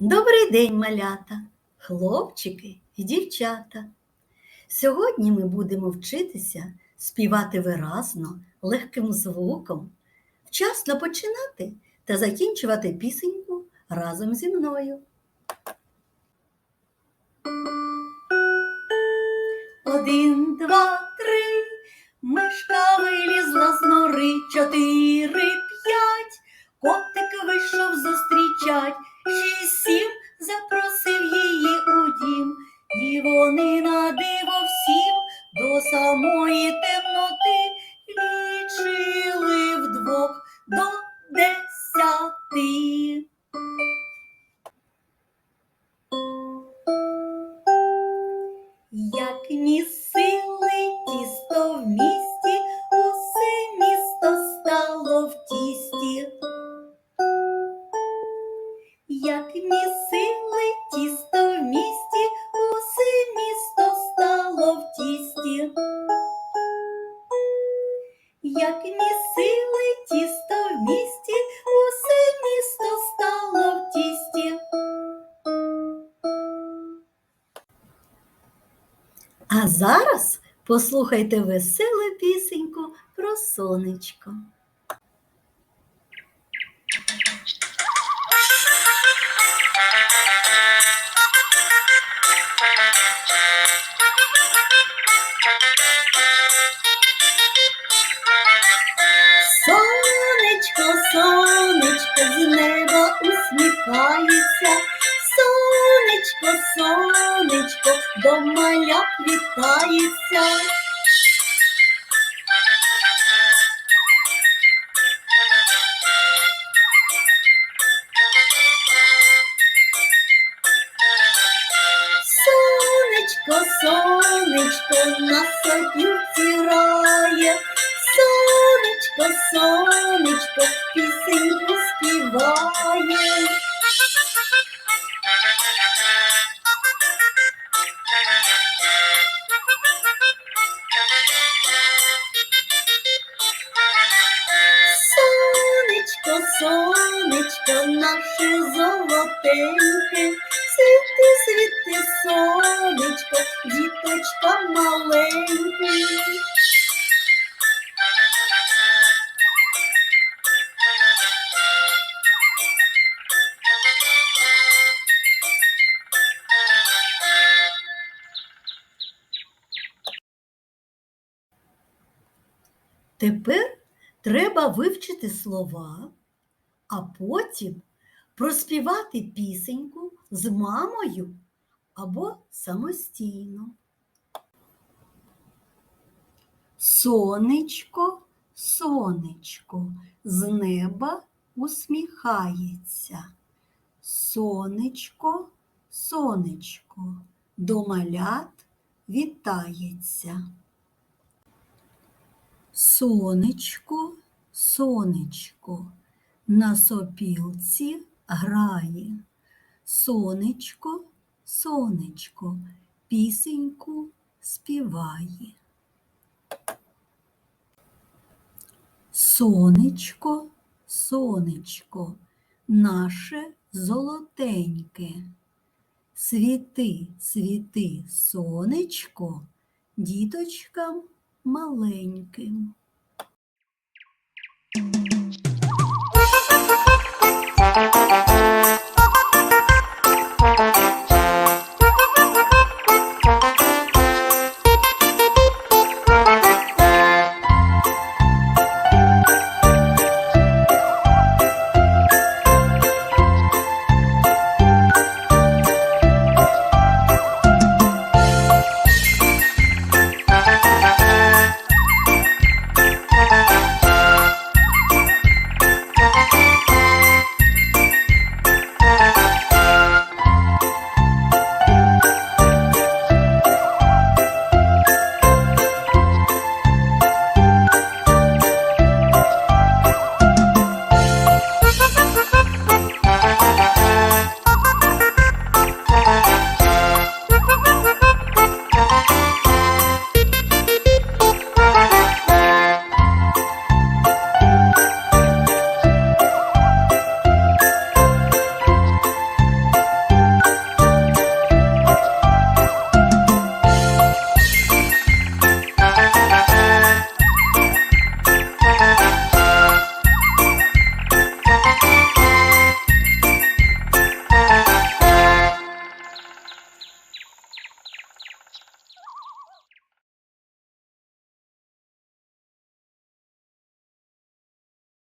Добрий день, малята, хлопчики і дівчата. Сьогодні ми будемо вчитися співати виразно, легким звуком, вчасно починати та закінчувати пісеньку разом зі мною. Один, два, три, мишка вилізла з нори, чотири, п'ять, котик вийшов зустрічать, шість, сім, запросив її у дім, і вони на диво всім до самої темноти лічили вдвох до десяти. Зараз послухайте веселу пісеньку про сонечко. Сонечко, сонечко, з неба усміхається. Сонечко, сонечко, до маля вітається. Сонечко, сонечко, на садівці рає. Сонечко, сонечко, пісеньку співає. Сонечко, наше золотеньке, світи, світи, сонечко, діточка маленьке. Тепер треба вивчити слова, а потім проспівати пісеньку з мамою або самостійно. Сонечко, сонечко, з неба усміхається. Сонечко, сонечко, до малят вітається. Сонечко, сонечко, на сопілці грає. Сонечко, сонечко, пісеньку співає. Сонечко, сонечко, наше золотеньке. Світи, світи, сонечко, діточкам маленьким.